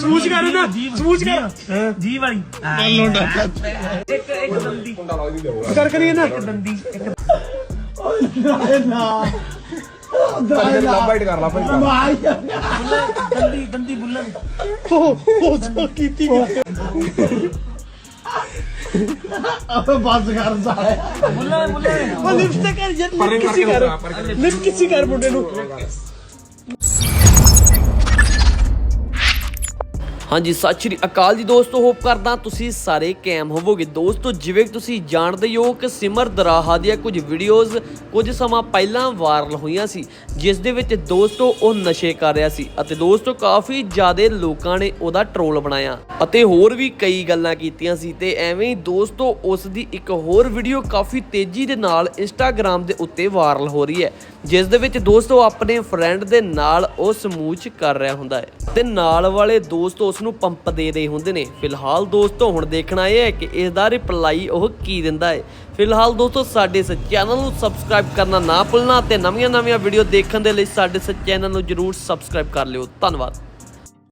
ਸਮੂਚ ਕਰ ਨਾ ਸਮੂਚ ਕਰ ਜੀ ਵਾਲੀ ਇੱਕ ਇੱਕ ਦੰਦੀ। ਕਰ ਕਰੀਏ ਨਾ ਦੰਦੀ। ਇੱਕ ਲਾਈਟ ਕਰ ਲਾ ਭਾਈ ਦੰਦੀ। ਦੰਦੀ ਬੁੱਲਣ ਹੋ ਹੋ ਸੋ ਕੀਤੀ ਅਬੇ ਬਸ ਕਰ ਸਾਲੇ ਬੁੱਲਣ ਬੁੱਲਣ ਉਹ ਤੇ ਕਰ। ਯਾਰ ਕਿਸੇ ਕਰ ਕਿਸੇ ਕਰ ਮੁੰਡੇ ਨੂੰ। ਹਾਂਜੀ, ਸਤਿ ਸ਼੍ਰੀ ਅਕਾਲ ਜੀ ਦੋਸਤੋ, ਹੋਪ ਕਰਦਾ ਤੁਸੀਂ ਸਾਰੇ ਕੈਮ ਹੋਵੋਗੇ। ਦੋਸਤੋ, ਜਿਵੇਂ ਕਿ ਤੁਸੀਂ ਜਾਣਦੇ ਹੀ ਹੋ ਕਿ ਸਿਮਰ ਦਰਾਹਾ ਦੀਆਂ ਕੁਝ ਵੀਡੀਓਜ਼ ਕੁਝ ਸਮਾਂ ਪਹਿਲਾਂ ਵਾਇਰਲ ਹੋਈਆਂ ਸੀ, ਜਿਸ ਦੇ ਵਿੱਚ ਦੋਸਤੋ ਉਹ ਨਸ਼ੇ ਕਰ ਰਿਹਾ ਸੀ ਅਤੇ ਦੋਸਤੋ ਕਾਫੀ ਜ਼ਿਆਦਾ ਲੋਕਾਂ ਨੇ ਉਹਦਾ ਟ੍ਰੋਲ ਬਣਾਇਆ ਅਤੇ ਹੋਰ ਵੀ ਕਈ ਗੱਲਾਂ ਕੀਤੀਆਂ ਸੀ ਤੇ ਐਵੇਂ ਹੀ ਦੋਸਤੋ ਉਸ ਦੀ ਇੱਕ ਹੋਰ ਵੀਡੀਓ ਕਾਫੀ ਤੇਜ਼ੀ ਦੇ ਨਾਲ ਇੰਸਟਾਗ੍ਰam ਦੇ ਉੱਤੇ ਵਾਇਰਲ ਹੋ ਰਹੀ ਹੈ। ਜਿਸ ਦੇ ਵਿੱਚ ਦੋਸਤੋ ਆਪਣੇ ਫਰੈਂਡ ਦੇ ਨਾਲ ਉਹ ਸਮੂਚ ਕਰ ਰਿਹਾ ਹੁੰਦਾ ਹੈ। ਤੇ ਨਾਲ ਵਾਲੇ ਦੋਸਤ ਉਸ ਨੂੰ ਪੰਪ ਦੇ ਰਹੇ ਹੁੰਦੇ ਨੇ। ਫਿਲਹਾਲ ਦੋਸਤੋ, ਹੁਣ ਦੇਖਣਾ ਇਹ ਹੈ ਕਿ ਇਸ ਦਾ ਰਿਪਲਾਈ ਉਹ ਕੀ ਦਿੰਦਾ ਹੈ। ਫਿਲਹਾਲ ਦੋਸਤੋ, ਸਾਡੇ ਇਸ ਚੈਨਲ ਨੂੰ ਸਬਸਕ੍ਰਾਈਬ ਕਰਨਾ ਨਾ ਭੁੱਲਣਾ ਤੇ ਨਵੀਆਂ-ਨਵੀਆਂ ਵੀਡੀਓ ਦੇਖਣ ਦੇ ਲਈ ਸਾਡੇ ਇਸ ਚੈਨਲ ਨੂੰ ਜਰੂਰ ਸਬਸਕ੍ਰਾਈਬ ਕਰ ਲਿਓ। ਧੰਨਵਾਦ।